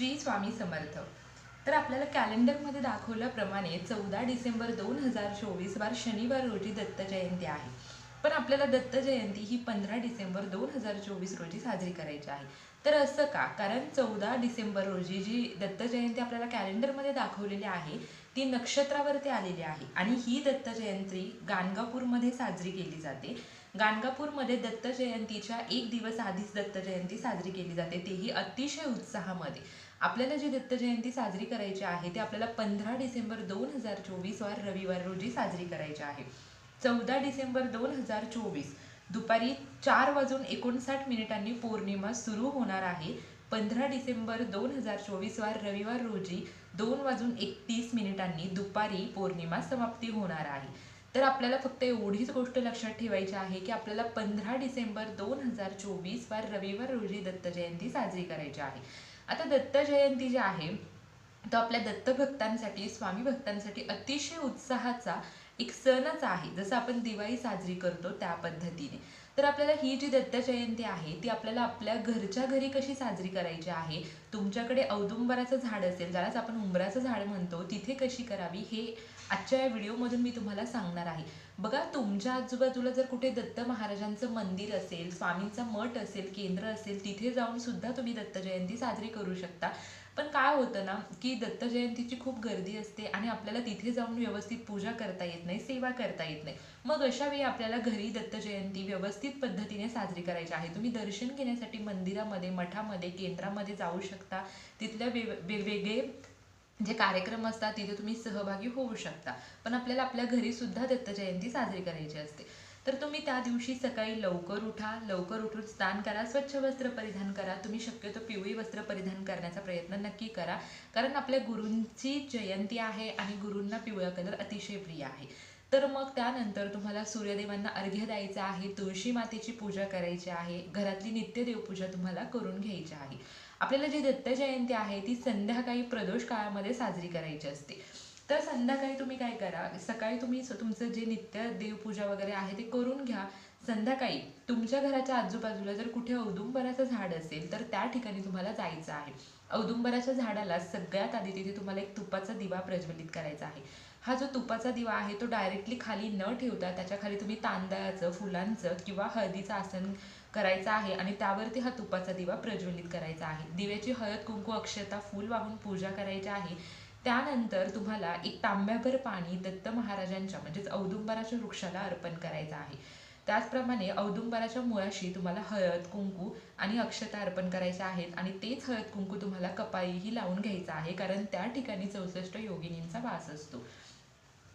श्री स्वामी समर्थ. तर आपल्याला कॅलेंडरमध्ये दाखवल्याप्रमाणे चौदा डिसेंबर दोन हजार चोवीस वार शनिवार रोजी दत्त जयंती आहे. पण आपल्याला दत्त जयंती ही पंधरा डिसेंबर दोन हजार चोवीस रोजी साजरी करायची आहे. तर असं का? कारण चौदा डिसेंबर रोजी जी दत्त जयंती आपल्याला कॅलेंडरमध्ये दाखवलेली आहे ती नक्षत्रावरती आलेली आहे आणि ही दत्त जयंती गाणगापूरमध्ये साजरी केली जाते. गाणगापूरमध्ये दत्त जयंतीच्या एक दिवस आधीच दत्त जयंती साजरी केली जाते. तेही अतिशय उत्साहामध्ये. आपल्याला जी दत्त जयंती साजरी करायची आहे ती आपल्याला पंधरा डिसेंबर दोन हजार चोवीस वार रविवार रोजी साजरी करायची आहे. चौदा डिसेंबर दोन हजार चोवीस. दुपारी चार वाजून एकोणसाठ मिनिटांनी पौर्णिमा सुरू होणार आहे. पंधरा डिसेंबर दोन हजार चोवीस वार रविवार रोजी दोन वाजून एकतीस मिनिटांनी दुपारी पौर्णिमा समाप्ती होणार आहे. तर आपल्याला फक्त एवढीच गोष्ट लक्षात ठेवायची आहे की आपल्याला पंधरा डिसेंबर दोन हजार चोवीस वार रविवार रोजी दत्त जयंती साजरी करायची आहे. आता दत्त जयंती जी आहे तो आपल्या दत्तभक्तांसाठी स्वामी भक्तांसाठी अतिशय उत्साहाचा एक सणच आहे. जसं आपण दिवाळी साजरी करतो त्या पद्धतीने. तर आपल्याला ही जी दत्त जयंती आहे ती आपल्याला आपल्या घरच्या घरी कशी साजरी करायची आहे? तुमच्याकडे औदुंबराचं झाड असेल ज्यालाच आपण उंबराचं झाड म्हणतो तिथे कशी करावी? हे आजच्या या व्हिडिओमधून मी तुम्हाला सांगणार आहे. बघा तुमच्या आजूबाजूला जर कुठे दत्त महाराजांचं मंदिर असेल स्वामींचं मठ असेल केंद्र असेल तिथे जाऊन सुद्धा तुम्ही दत्त जयंती साजरी करू शकता. पण काय होतं ना की दत्त जयंतीची खूप गर्दी असते आणि आपल्याला तिथे जाऊन व्यवस्थित पूजा करता येत नाही सेवा करता येत नाही. मग अशा वेळी आपल्याला घरी दत्त जयंती व्यवस्थित पद्धतीने साजरी करायची आहे. तुम्ही दर्शन घेण्यासाठी मंदिरामध्ये मठामध्ये केंद्रामध्ये जाऊ शकता. तिथल्या वे वेगवेगळे जे कार्यक्रम असतात तिथे तुम्ही सहभागी होऊ शकता. पण आपल्याला आपल्या घरी सुद्धा दत्त जयंती साजरी करायची असते. तर तुम्ही त्या दिवशी सकाळी लवकर उठा लवकर उठून स्नान करा स्वच्छ वस्त्र परिधान करा. तुम्ही शक्यतो पिवळी वस्त्र परिधान करण्याचा प्रयत्न नक्की करा. कारण आपल्या गुरूंची जयंती आहे आणि गुरूंना पिवळा कलर अतिशय प्रिय आहे. तर मग त्यानंतर तुम्हाला सूर्यदेवांना अर्घ्य द्यायचा आहे तुळशी मातेची पूजा करायची आहे घरातली नित्य देवपूजा तुम्हाला करून घ्यायची आहे. आपल्याला जी दत्त जयंती आहे ती संध्याकाळी प्रदोष काळामध्ये साजरी करायची असते. तर संध्याकाळी तुम्ही काय करा सकाळी तुम्ही तुमचं जे नित्य देवपूजा वगैरे आहे ते करून घ्या. संध्याकाळी तुमच्या घराच्या आजूबाजूला जर कुठे औदुंबराचं झाड असेल तर त्या ठिकाणी तुम्हाला जायचं आहे. औदुंबराच्या झाडाला सगळ्यात आधी तिथे तुम्हाला एक तुपाचा दिवा प्रज्वलित करायचा आहे. हा जो तुपाचा दिवा आहे तो डायरेक्टली खाली न ठेवता त्याच्याखाली तुम्ही तांदळाचं फुलांचं किंवा हळदीचं आसन करायचं आहे आणि त्यावरती हा तुपाचा दिवा प्रज्वलित करायचा आहे. दिव्याची हळद कुंकू अक्षता फूल वाहून पूजा करायची आहे. त्यानंतर तुम्हाला एक तांब्याभर पाणी दत्त महाराजांच्या म्हणजेच औदुंबराच्या वृक्षाला अर्पण करायचं आहे. त्याचप्रमाणे औदुंबराच्या मुळाशी तुम्हाला हळद कुंकू आणि अक्षता अर्पण करायच्या आहेत आणि तेच हळद कुंकू तुम्हाला कपाळीही लावून घ्यायचं आहे कारण त्या ठिकाणी चौसष्ट योगिनींचा वास असतो.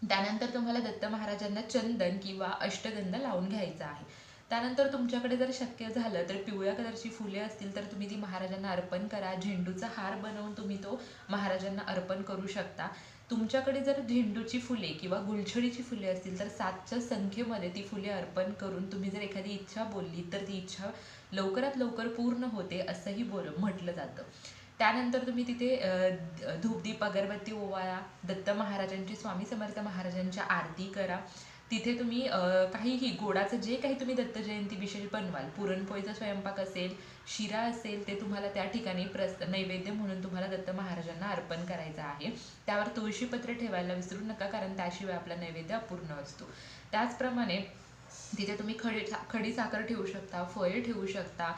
त्यानंतर तुम्हाला दत्त महाराजांना चंदन किंवा अष्टगंध लावून घ्यायचा आहे. त्यानंतर तुमच्याकडे जर शक्य झालं तर पिवळ्या कलरची फुले असतील तर तुम्ही ती महाराजांना अर्पण करा. झेंडूचा हार बनवून तुम्ही तो महाराजांना अर्पण करू शकता. तुमच्याकडे जर झेंडूची फुले किंवा गुलछडीची फुले असतील तर सातच्या संख्येमध्ये ती फुले अर्पण करून तुम्ही जर एखादी इच्छा बोलली तर ती इच्छा लवकरात लवकर पूर्ण होते असंही बोल म्हटलं जातं. त्यानंतर तुम्ही तिथे धूपदीप अगरबत्ती ओवाळा दत्त महाराजांची स्वामी समर्थ महाराजांच्या आरती करा. तिथे तुम्ही काहीही गोडाचं जे काही तुम्ही दत्त जयंती विशेष बनवाल पुरणपोळीचा स्वयंपाक असेल शिरा असेल ते तुम्हाला त्या ठिकाणी प्रस नैवेद्य म्हणून तुम्हाला दत्त महाराजांना अर्पण करायचं आहे. त्यावर तुळशीपत्र ठेवायला विसरू नका कारण त्याशिवाय आपला नैवेद्य अपूर्ण असतो. त्याचप्रमाणे तिथे तुम्ही खडी खडी साखर ठेवू शकता फळे ठेवू शकता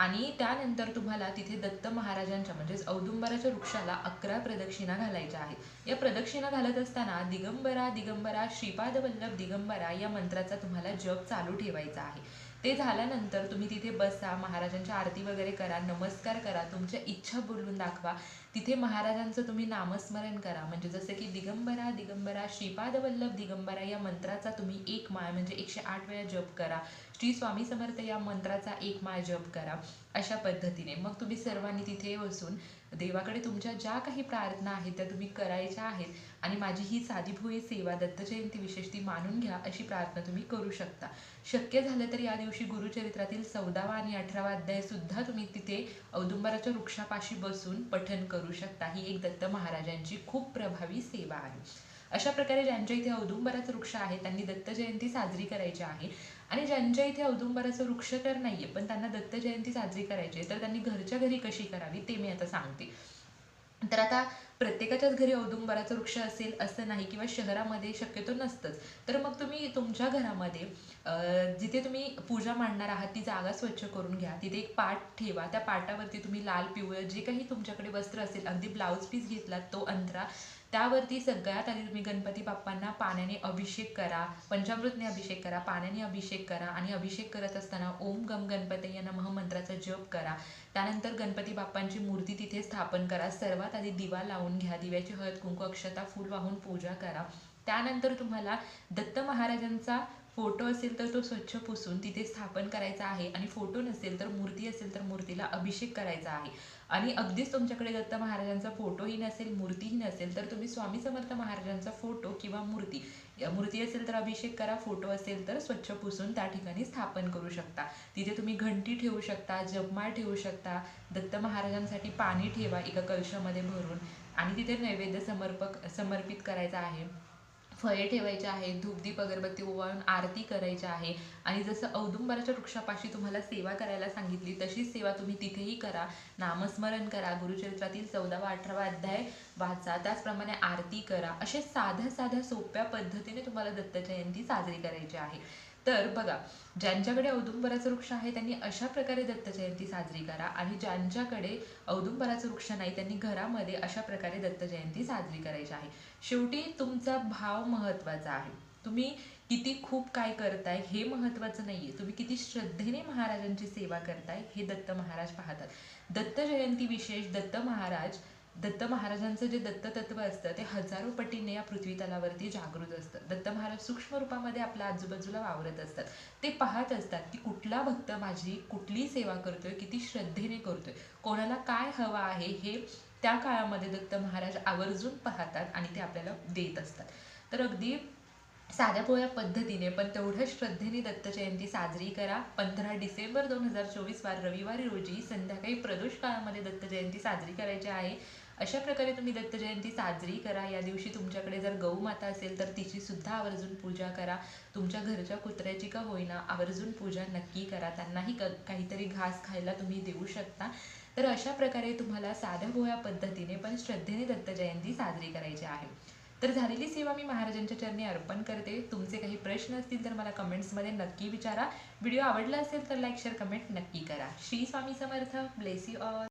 आणि त्यानंतर तुम्हाला तिथे दत्त महाराजांच्या म्हणजेच औदुंबराच्या वृक्षाला अकरा प्रदक्षिणा घालायच्या आहेत. या प्रदक्षिणा घालत असताना दिगंबरा दिगंबरा श्रीपाद वल्लभ दिगंबरा या मंत्राचा तुम्हाला जप चालू ठेवायचा आहे. ते झाल्यानंतर तुम्ही तिथे बसा महाराजांच्या आरती वगैरे करा नमस्कार करा तुमच्या इच्छा बोलून दाखवा. तिथे महाराजांचं तुम्ही नामस्मरण करा. म्हणजे जसं की दिगंबरा दिगंबरा श्रीपाद वल्लभ दिगंबरा या मंत्राचा तुम्ही एक माळ म्हणजे एकशे आठ वेळा जप करा. श्री स्वामी समर्थ या मंत्राचा एक माळ जप करा अशा पद्धतीने. मग तुम्ही सर्वांनी तिथे बसून देवाकडे तुमच्या ज्या काही प्रार्थना आहेत त्या तुम्ही करायच्या आहेत आणि माझी ही साधी भुई सेवा दत्त जयंती विशेष ती मानून घ्या अशी प्रार्थना तुम्ही करू शकता. शक्य झालं तर या दिवशी गुरुचरित्रातील चौदावा आणि अठरावा अध्याय सुद्धा तुम्ही तिथे औदुंबराच्या वृक्षापाशी बसून पठन करू शकता ही एक दत्त महाराजांची खूप प्रभावी सेवा आहे. अशा प्रकारे ज्यांच्या इथे औदुंबराच वृक्ष आहे त्यांनी दत्त जयंती साजरी करायची आहे. आणि ज्यांच्या इथे औदुंबराचं वृक्ष तर नाहीये पण त्यांना दत्त जयंती साजरी करायची आहे तर त्यांनी घरच्या घरी कशी करावी ते मी आता सांगते. तर आता प्रत्येकाच्याच घरी औदुंबराचं वृक्ष असेल असं नाही किंवा शहरामध्ये शक्यतो नसतंच. तर मग तुम्ही तुमच्या घरामध्ये जिथे तुम्ही पूजा मांडणार आहात ती जागा स्वच्छ करून घ्या. तिथे एक पाट ठेवा. त्या पाटावरती तुम्ही लाल पिवळं जे काही तुमच्याकडे वस्त्र असेल अगदी ब्लाऊज पीस घेतलात तो अंतरा. त्यावरती सगळ्यात आधी तुम्ही गणपती बाप्पांना पाण्याने अभिषेक करा पंचामृतने अभिषेक करा पाण्याने अभिषेक करा आणि अभिषेक करत असताना ओम गम गणपती या नमः मंत्राचा जप करा. त्यानंतर गणपती बाप्पांची मूर्ती तिथे स्थापन करा. सर्वात आधी दिवा लावून घ्या दिव्याची हळद कुंकू अक्षता फूल वाहून पूजा करा. त्यानंतर तुम्हाला दत्त महाराजांचा फोटो असेल तर तो स्वच्छ पुसून तिथे स्थापन करायचा आहे आणि फोटो नसेल तर मूर्ती असेल तर मूर्तीला अभिषेक करायचा आहे. आणि अगदीच तुमच्याकडे दत्त महाराजांचा फोटोही नसेल मूर्तीही नसेल तर तुम्ही स्वामी समर्थ महाराजांचा फोटो किंवा मूर्ती मूर्ती असेल तर अभिषेक करा फोटो असेल तर स्वच्छ पुसून त्या ठिकाणी स्थापन करू शकता. तिथे तुम्ही घंटी ठेवू शकता जपमाळ ठेवू शकता दत्त महाराजांसाठी पाणी ठेवा एका कलशामध्ये भरून आणि तिथे नैवेद्य समर्पक समर्पित करायचा आहे. फळे ठेवायचे आहेत धूपदीप अगरबत्ती ओवाळून आरती करायची आहे. आणि जसं औदुंबराच्या वृक्षापाशी तुम्हाला सेवा करायला सांगितली तशीच सेवा तुम्ही तिथेही करा. नामस्मरण करा गुरुचरित्रातील चौदावा अठरावा अध्याय वाचा. त्याचप्रमाणे आरती करा. असे साध्या साध्या सोप्या पद्धतीने तुम्हाला दत्त जयंती साजरी करायची आहे. तर बघा ज्यांच्याकडे औदुंबराचं वृक्ष आहे त्यांनी अशा प्रकारे दत्त जयंती साजरी करा. आणि ज्यांच्याकडे औदुंबराचं वृक्ष नाही त्यांनी घरामध्ये अशा प्रकारे दत्त जयंती साजरी करायची आहे. शेवटी तुमचा भाव महत्त्वाचा आहे. तुम्ही किती खूप काय करताय हे महत्वाचं नाहीये. तुम्ही किती श्रद्धेने महाराजांची सेवा करताय हे दत्त महाराज पाहतात. दत्त जयंती विशेष दत्त महाराज दत्त महाराजांचं जे दत्त तत्व असतं ते हजारो पटीने या पृथ्वी तलावरती जागृत असतं. दत्त महाराज सूक्ष्म रूपामध्ये आपल्या आजूबाजूला वावरत असतात. ते पाहत असतात की कुठला भक्त माझी कुठली सेवा करतोय किती श्रद्धेने करतोय कोणाला काय हवं आहे हे त्या काळामध्ये दत्त महाराज आवर्जून पाहतात आणि ते आपल्याला देत असतात. तर अगदी साध्या पोळ्या पद्धतीने पण तेवढ्या श्रद्धेने दत्त जयंती साजरी करा. पंधरा डिसेंबर दोन हजार चोवीस वार रविवारी रोजी संध्याकाळी प्रदोष काळामध्ये दत्त जयंती साजरी करायची आहे. अशा प्रकारे तुम्ही दत्त जयंती साजरी करा. या दिवशी तुमच्याकडे जर गौमाता असेल तर तिची सुद्धा आवर्जून पूजा करा. तुमच्या घरच्या कुत्र्याची का होईना आवर्जून पूजा नक्की करा. त्यांनाही क काहीतरी घास खायला तुम्ही देऊ शकता. तर अशा प्रकारे तुम्हाला साध्या भोळ्या पद्धतीने पण श्रद्धेने दत्त जयंती साजरी करायची आहे. तर झालेली सेवा मी महाराजांच्या चरणी अर्पण करते. तुमचे काही प्रश्न असतील तर मला कमेंट्समध्ये नक्की विचारा. व्हिडिओ आवडला असेल तर लाईक शेअर कमेंट नक्की करा. Shri Swami Samarth. Bless you all